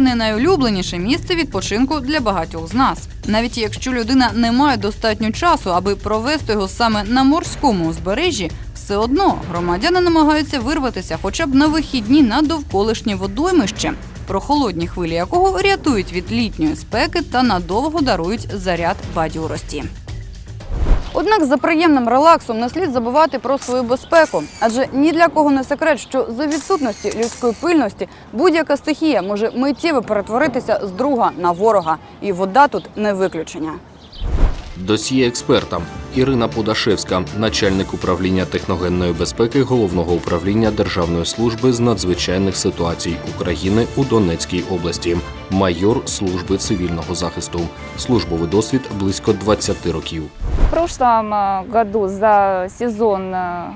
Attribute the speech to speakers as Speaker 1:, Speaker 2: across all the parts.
Speaker 1: не найулюбленіше місце відпочинку для багатьох з нас. Навіть якщо людина не має достатньо часу, аби провести його саме на морському узбережжі, все одно громадяни намагаються вирватися хоча б на вихідні на довколишнє водоймище, прохолодні хвилі якого рятують від літньої спеки та надовго дарують заряд бадьорості. Однак за приємним релаксом не слід забувати про свою безпеку, адже ні для кого не секрет, що за відсутності людської пильності будь-яка стихія може миттєво перетворитися з друга на ворога, і вода тут не виключення.
Speaker 2: Досьє експерта Ірина Подашевська, начальник управління техногенної безпеки головного управління Державної служби з надзвичайних ситуацій України у Донецькій області, майор служби цивільного захисту. Службовий досвід близько 20 років.
Speaker 3: В прошлом э, году за сезон э,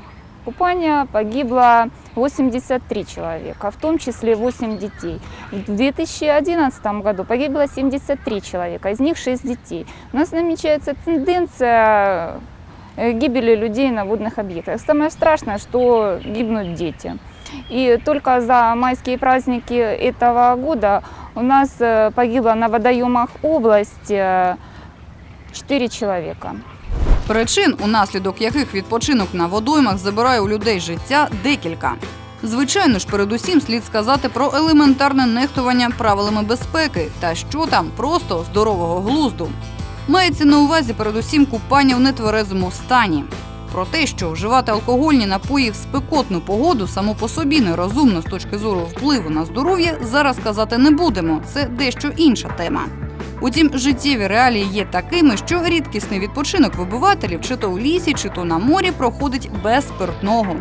Speaker 3: купания погибло 83 человека, в том числе 8 детей. В 2011 году погибло 73 человека, из них 6 детей. У нас намечается тенденция э, гибели людей на водных объектах. Самое страшное, что гибнут дети. И только за майские праздники этого года у нас э, погибло на водоемах области 4 человека.
Speaker 1: Причин, унаслідок яких відпочинок на водоймах забирає у людей життя, декілька. Звичайно ж, передусім слід сказати про елементарне нехтування правилами безпеки та що там просто здорового глузду. Мається на увазі передусім купання в нетверезому стані. Про те, що вживати алкогольні напої в спекотну погоду само по собі нерозумно з точки зору впливу на здоров'я, зараз казати не будемо. Це дещо інша тема. Утім, життєві реалії є такими, що рідкісний відпочинок вибивателів чи то у лісі, чи то на морі проходить без спиртного.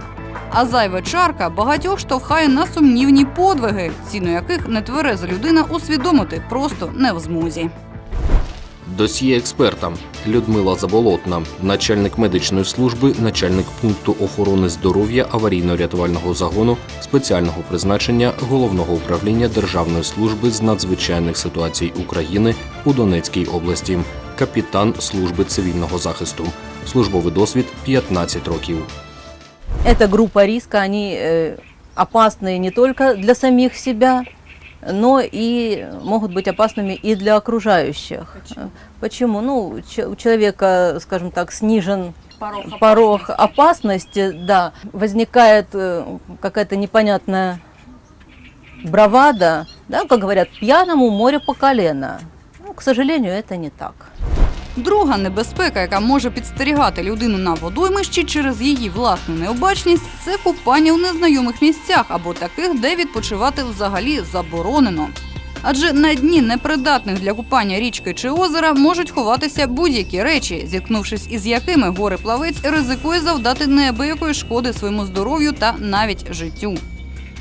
Speaker 1: А зайва чарка багатьох штовхає на сумнівні подвиги, ціну яких нетвереза людина усвідомити просто не в змозі.
Speaker 2: Досьє експерта Людмила Заболотна, начальник медичної служби, начальник пункту охорони здоров'я аварійно-рятувального загону спеціального призначення головного управління Державної служби з надзвичайних ситуацій України у Донецькій області, капітан служби цивільного захисту. Службовий досвід 15 років.
Speaker 4: Эта группа риска, они э, опасны не только для самих себя, Но и могут быть опасными и для окружающих. Почему? Почему? Ну, у человека, скажем так, снижен порог, опасности, да, возникает э, какая-то непонятная бравада, да, как говорят, пьяному море по колено. Ну, к сожалению, это не так.
Speaker 1: Друга небезпека, яка може підстерігати людину на водоймищі через її власну необачність, це купання у незнайомих місцях або таких, де відпочивати взагалі заборонено. Адже на дні непридатних для купання річки чи озера можуть ховатися будь-які речі, зіткнувшись із якими горе-плавець ризикує завдати неабиякої шкоди своєму здоров'ю та навіть життю.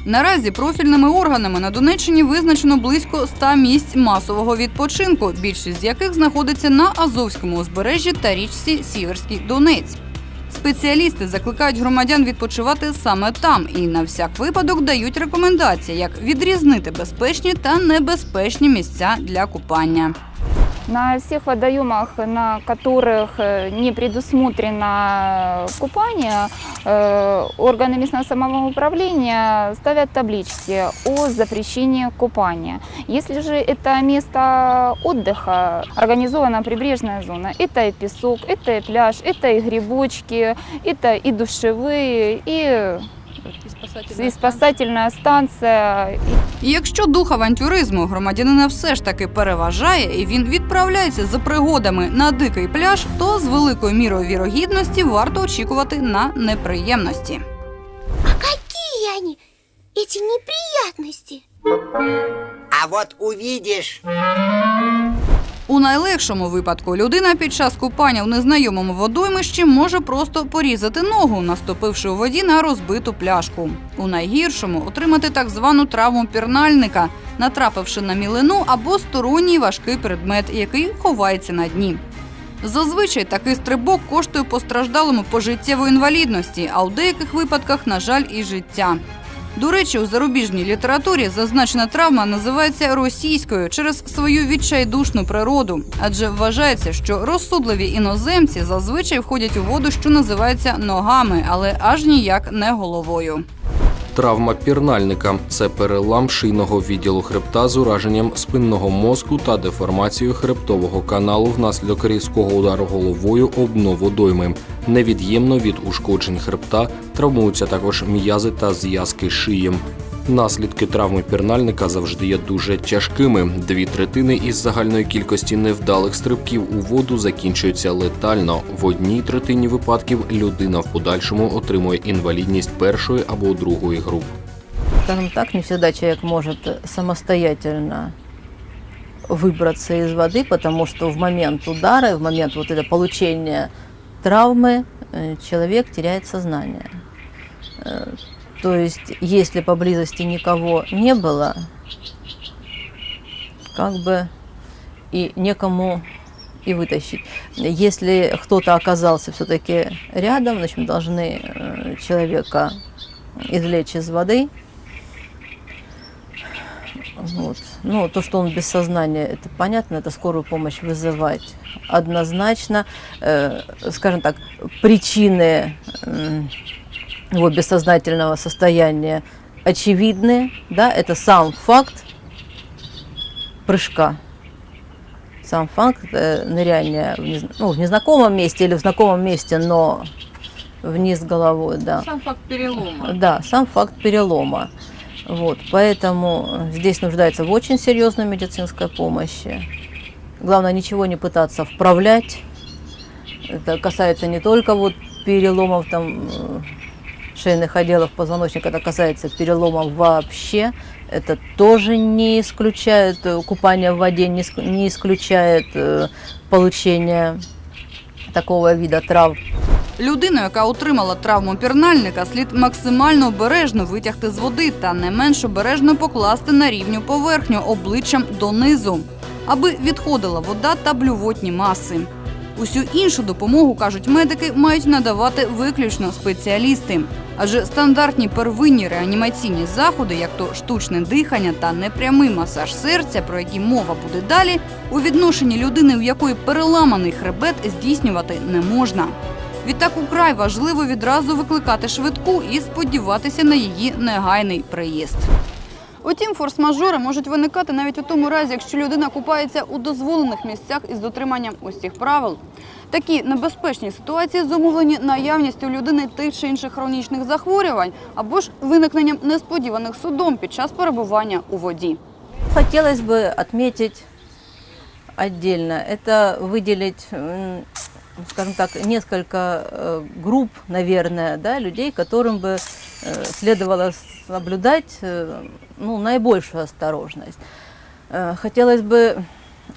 Speaker 1: Наразі профільними органами на Донеччині визначено близько 100 місць масового відпочинку, більшість з яких знаходиться на Азовському узбережжі та річці Сіверський Донець. Спеціалісти закликають громадян відпочивати саме там і на всяк випадок дають рекомендації, як відрізнити безпечні та небезпечні місця для купання.
Speaker 3: На всех водоемах, на которых э, не предусмотрено купание, э, органы местного самоуправления ставят таблички о запрещении купания. Если же это место отдыха, организована прибрежная зона, это и песок, это и пляж, это и грибочки, это и душевые, и и спасательная станция,
Speaker 1: І якщо дух авантюризму громадянина все ж таки переважає, і він відправляється за пригодами на дикий пляж, то з великою мірою вірогідності варто очікувати на неприємності.
Speaker 5: Какие они, эти неприятности?
Speaker 6: А вот увидишь.
Speaker 1: У найлегшому випадку людина під час купання в незнайомому водоймищі може просто порізати ногу, наступивши у воді на розбиту пляшку. У найгіршому отримати так звану травму пірнальника, натрапивши на мілину або сторонній важкий предмет, який ховається на дні. Зазвичай такий стрибок коштує постраждалому пожиттєвої інвалідності, а у деяких випадках, на жаль, і життя. До речі, у зарубіжній літературі зазначена травма називається російською через свою відчайдушну природу, адже вважається, що розсудливі іноземці зазвичай входять у воду, що називається ногами, але аж ніяк не головою.
Speaker 2: Травма пірнальника це перелам шийного відділу хребта з ураженням спинного мозку та деформацією хребтового каналу внаслідок різкого удару головою об дно водойми. Невід'ємно від ушкоджень хребта травмуються також м'язи та зв'язки шиї. Наслідки травми пірнальника завжди є дуже тяжкими. Дві третини із загальної кількості невдалих стрибків у воду закінчуються летально. В одній третині випадків людина в подальшому отримує інвалідність першої або другої груп.
Speaker 4: Скажем так, не всегда человек может самостоятельно выбраться из воды, потому что в момент удара, в момент вот это получения травмы э, человек теряет сознание. Э, То есть, если поблизости никого не было, как бы и некому и вытащить. Если кто-то оказался все-таки рядом, значит, мы должны э, человека извлечь из воды. Вот. Ну, то, что он без сознания, это понятно, это скорую помощь вызывать однозначно. Э, скажем так, причины м, его бессознательного состояния очевидны, да, это сам факт прыжка, сам факт э, ныряния в, нез- ну, в незнакомом месте или в знакомом месте, но вниз головой, да.
Speaker 1: Сам факт перелома.
Speaker 4: Да, сам факт перелома. Вот, поэтому здесь нуждается в очень серьезной медицинской помощи. Главное, ничего не пытаться вправлять. Это касается не только вот переломов там э, шейных отделов позвоночника, это касается переломов вообще. Это тоже не исключает э, купание в воде, не иск- не исключает э, получение такого вида травм.
Speaker 1: Людину, яка отримала травму пірнальника, слід максимально обережно витягти з води та не менш обережно покласти на рівню поверхню обличчям донизу, аби відходила вода та блювотні маси. Усю іншу допомогу, кажуть медики, мають надавати виключно спеціалісти. Адже стандартні первинні реанімаційні заходи, як то штучне дихання та непрямий масаж серця, про які мова буде далі, у відношенні людини, у якої переламаний хребет, здійснювати не можна. Відтак украй важливо відразу викликати швидку і сподіватися на її негайний приїзд. Утім, форс-мажори можуть виникати навіть у тому разі, якщо людина купається у дозволених місцях із дотриманням усіх правил. Такі небезпечні ситуації зумовлені наявністю у людини тих чи інших хронічних захворювань або ж виникненням несподіваних судом під час перебування у воді.
Speaker 4: Хотелось бы отметить отдельно, это выделить, м, скажем так, несколько э, групп, наверное, да, людей, которым бы э, следовало соблюдать э, ну, наибольшую осторожность. Э, Хотелось бы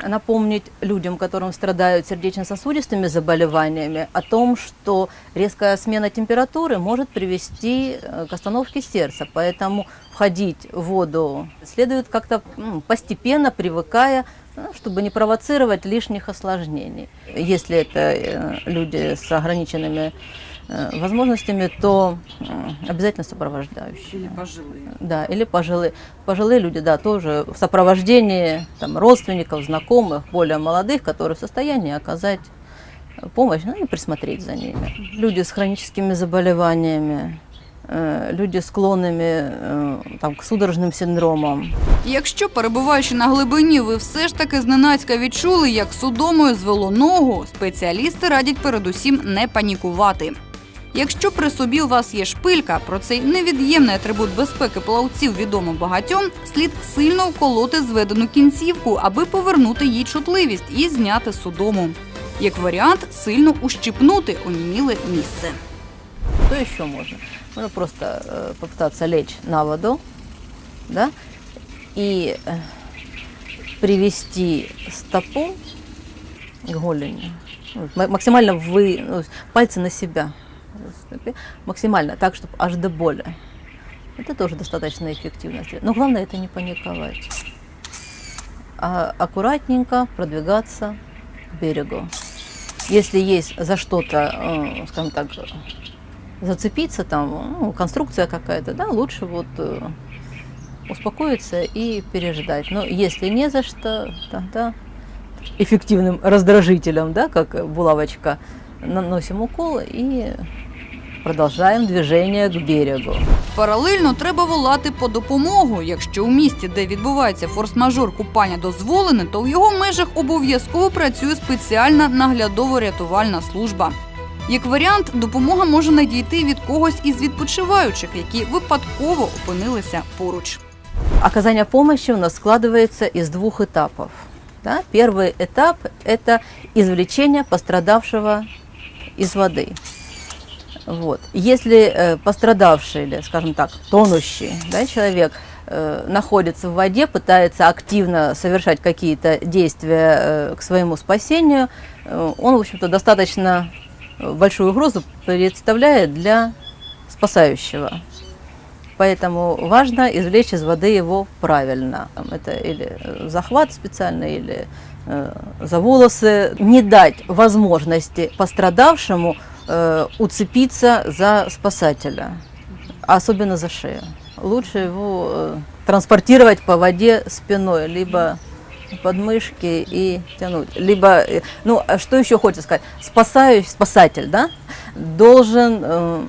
Speaker 4: напомнить людям, которым страдают сердечно-сосудистыми заболеваниями, о том, что резкая смена температуры может привести э, к остановке сердца. Поэтому входить в воду следует как-то м, постепенно, привыкая, э, чтобы не провоцировать лишних осложнений. Если это э, люди с ограниченными э, возможностями, то обязательно сопровождающие. Да, или пожилые. Пожилые люди, да, тоже в сопровождении там, родственников, знакомых, более молодых, которые в состоянии оказать помощь, ну и присмотреть за ними. Люди с хроническими заболеваниями, э, люди склонными э, там, к судорожным синдромам.
Speaker 1: Якщо, перебуваючи на глибині, ви все ж таки зненацька відчули, як судомою звело ногу, спеціалісти радять передусім не панікувати. Якщо при собі у вас є шпилька, про цей невід'ємний атрибут безпеки плавців відомо багатьом, слід сильно вколоти зведену кінцівку, аби повернути їй чутливість і зняти судому. Як варіант, сильно ущипнути оніміле місце.
Speaker 4: Что еще можно? Можно просто э, попытаться лечь на воду, да, и э, привести стопу к голени, ну, ма- максимально вы, ну, пальцы на себя, максимально так, чтобы аж до боли. Это тоже достаточно эффективно. Но главное это не паниковать, а аккуратненько продвигаться к берегу. Если есть за что-то, э, скажем так, зацепиться там, ну, конструкция какая-то, да, лучше вот э, успокоиться и переждать. Но если не за что, тогда эффективным раздражителем, да, как булавочка, наносим укол и продолжаем движение к берегу.
Speaker 1: Паралельно треба волати по допомогу. Якщо у місті, де відбувається форс-мажор купання дозволене, то в його межах обов'язково працює спеціальна наглядово-рятувальна служба. Як варіант, допомога може надійти від когось із відпочиваючих, які випадково опинилися поруч.
Speaker 4: Оказание помощи у нас складывается из двух этапов. Да? Первый этап – это извлечение пострадавшего из воды. Вот. Если э, пострадавший или, скажем так, тонущий да, человек э, находится в воде, пытается активно совершать какие-то действия э, к своему спасению, э, он, в общем-то, достаточно большую угрозу представляет для спасающего. Поэтому важно извлечь из воды его правильно. Там Это или э, захват специальный, или э, за волосы. Не дать возможности пострадавшему э, уцепиться за спасателя, а особенно за шею. Лучше его э, транспортировать по воде спиной, либо подмышки и тянуть. Либо, э, ну, а что еще хочется сказать? Спасающий, спасатель, да, должен, э,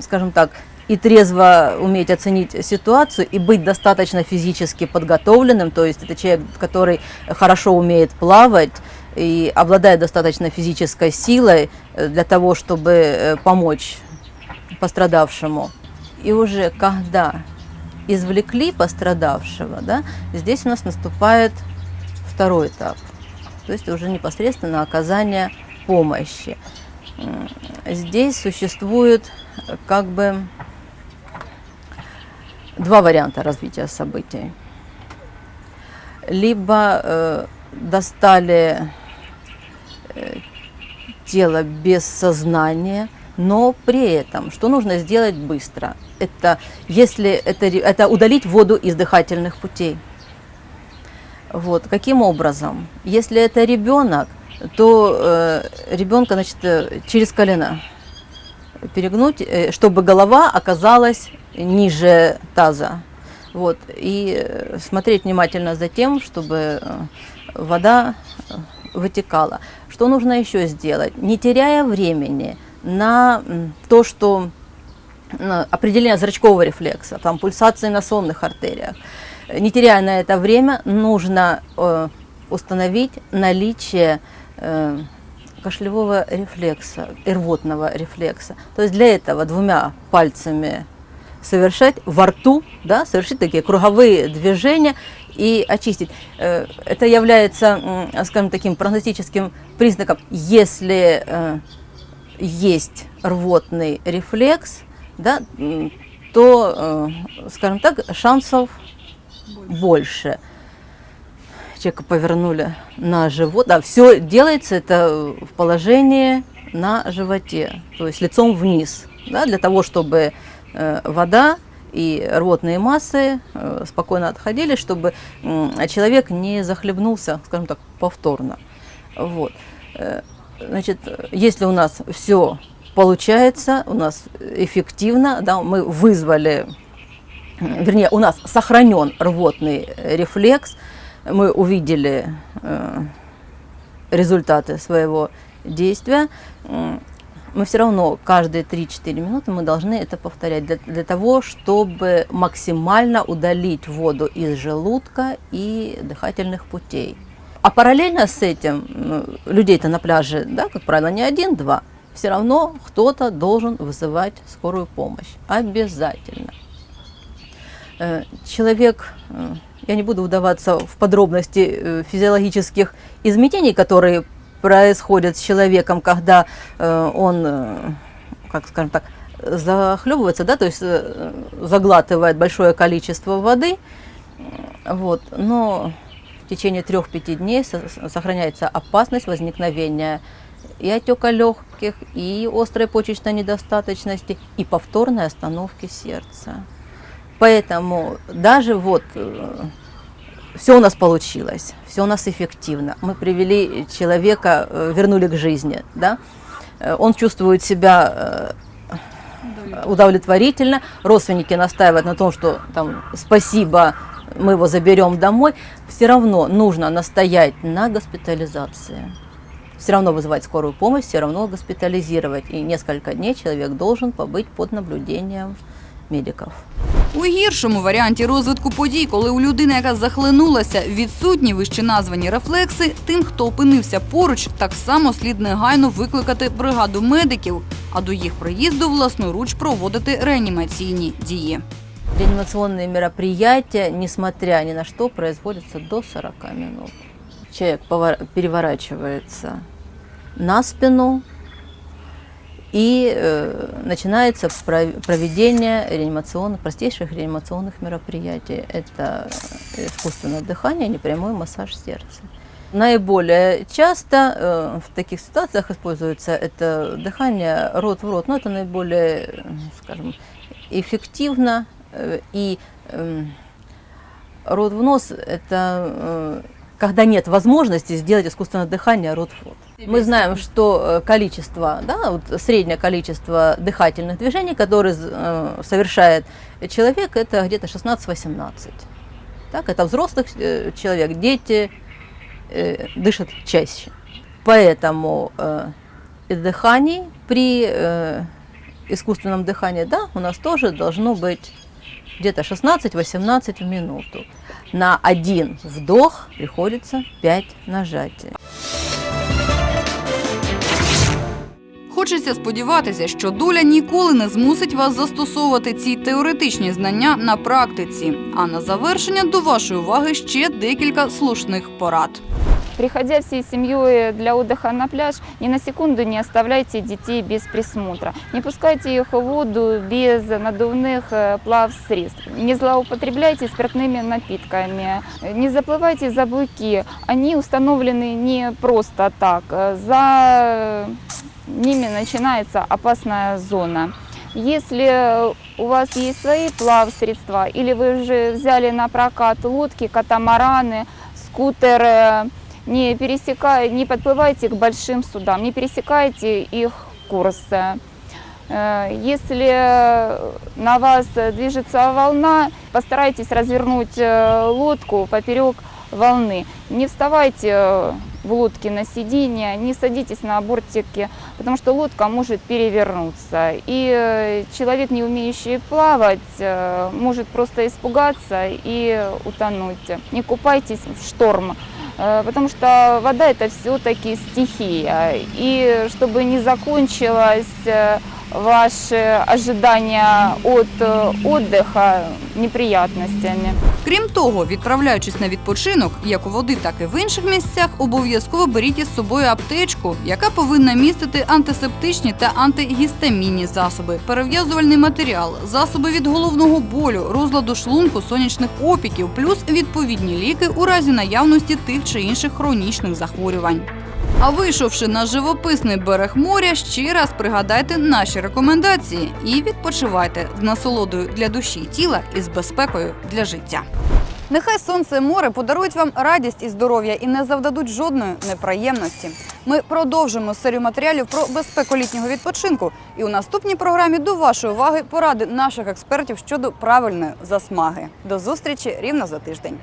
Speaker 4: скажем так, и трезво уметь оценить ситуацию и быть достаточно физически подготовленным, то есть это человек, который хорошо умеет плавать и обладает достаточно физической силой э, для того, чтобы э, помочь пострадавшему. И уже когда извлекли пострадавшего, да, здесь у нас наступает второй этап, то есть уже непосредственно оказание помощи. Здесь существует э, как бы два варианта развития событий. Либо э, достали э, тело без сознания, но при этом, что нужно сделать быстро, это если это, это удалить воду из дыхательных путей. Вот. Каким образом? Если это ребенок, то э, ребенка значит, э, через колено перегнуть, э, чтобы голова оказалась ниже таза. Вот. И э, смотреть внимательно за тем, чтобы вода вытекала. Что нужно еще сделать? Не теряя времени на то, что определение зрачкового рефлекса, там пульсации на сонных артериях. Не теряя на это время, нужно э, установить наличие э, кашлевого рефлекса, рвотного рефлекса. То есть для этого двумя пальцами совершать во рту, да, совершить такие круговые движения и очистить. Э, Это является, скажем, таким прогностическим признаком, если э, есть рвотный рефлекс, да, то, э, скажем так, шансов больше. Человека повернули на живот. Да, все делается это в положении на животе, то есть лицом вниз, да, для того, чтобы э, вода и рвотные массы э, спокойно отходили, чтобы человек не захлебнулся, скажем так, повторно. Вот. Значит, если у нас все получается, у нас эффективно, да, мы вызвали, вернее, у нас сохранен рвотный рефлекс, мы увидели э, результаты своего действия, мы все равно каждые 3-4 минуты мы должны это повторять для, для того, чтобы максимально удалить воду из желудка и дыхательных путей. А параллельно с этим людей-то на пляже, да, как правило, не один-два. Все равно кто-то должен вызывать скорую помощь. Обязательно. Э, Человек, э, я не буду вдаваться в подробности э, физиологических изменений, которые происходят с человеком, когда он, как скажем так, захлебывается, да, то есть заглатывает большое количество воды, вот, но в течение 3-5 дней со- сохраняется опасность возникновения и отека легких, и острой почечной недостаточности, и повторной остановки сердца. Поэтому даже вот все у нас получилось, все у нас эффективно. Мы привели человека, э, вернули к жизни, да? Э, Он чувствует себя э, удовлетворительно. Родственники настаивают на том, что там спасибо, мы его заберем домой. Все равно нужно настоять на госпитализации. все равно вызывать скорую помощь, все равно госпитализировать. И несколько дней человек должен побыть под наблюдением медиков.
Speaker 1: У гіршому варіанті розвитку подій, коли у людини, яка захлинулася, відсутні вище названі рефлекси, тим, хто опинився поруч, так само слід негайно викликати бригаду медиків, а до їх приїзду власноруч проводити реанімаційні дії.
Speaker 4: Реанимационные мероприятия, несмотря ни на что, производятся до 40 минут. Человек переворачивается на спину, и э, начинается про- проведение реанимационных, простейших реанимационных мероприятий. Это искусственное дыхание, непрямой массаж сердца. Наиболее часто э, в таких ситуациях используется это дыхание рот в рот, но это наиболее, э, скажем, эффективно э, и эм, рот в нос это э, когда нет возможности сделать искусственное дыхание рот в рот. Мы знаем, что э, количество, да, вот среднее количество дыхательных движений, которые э, совершает человек, это где-то 16-18. Так, это взрослых э, человек, дети дышат чаще. Поэтому э, при искусственном дыхании, да, у нас тоже должно быть где-то 16-18 в минуту. На один вдох приходится 5 нажатий.
Speaker 1: Хочеться сподіватися, що доля ніколи не змусить вас застосовувати ці теоретичні знання на практиці. А на завершення до вашої уваги ще декілька слушних порад.
Speaker 3: Приходя всей семьей для отдыха на пляж, ни на секунду не оставляйте детей без присмотра. Не пускайте их в воду без надувных э, плавсредств. Не злоупотребляйте спиртными напитками. Не заплывайте за буйки. Они установлены не просто так. За ними начинается опасная зона. Если у вас есть свои плавсредства или вы уже взяли на прокат лодки, катамараны, скутеры, не, пересекай, не подплывайте к большим судам, не пересекайте их курсы. Э, Если на вас движется волна, постарайтесь развернуть э, лодку поперек волны. Не вставайте в лодке на сиденье, не садитесь на бортики, потому что лодка может перевернуться. И э, человек, не умеющий плавать, может просто испугаться и утонуть. Не купайтесь в шторм, потому что вода это все-таки стихия. И чтобы не закончилось э, ваши ожидания от э, отдыха неприятностями.
Speaker 1: Крім того, відправляючись на відпочинок, як у води, так і в інших місцях, обов'язково беріть із собою аптечку, яка повинна містити антисептичні та антигістамінні засоби, перев'язувальний матеріал, засоби від головного болю, розладу шлунку, сонячних опіків, плюс відповідні ліки у разі наявності тих чи інших хронічних захворювань. А вийшовши на живописний берег моря, ще раз пригадайте наші рекомендації і відпочивайте з насолодою для душі і тіла і з безпекою для життя. Нехай сонце і море подарують вам радість і здоров'я і не завдадуть жодної неприємності. Ми продовжимо серію матеріалів про безпеку літнього відпочинку. І у наступній програмі до вашої уваги поради наших експертів щодо правильної засмаги. До зустрічі рівно за тиждень.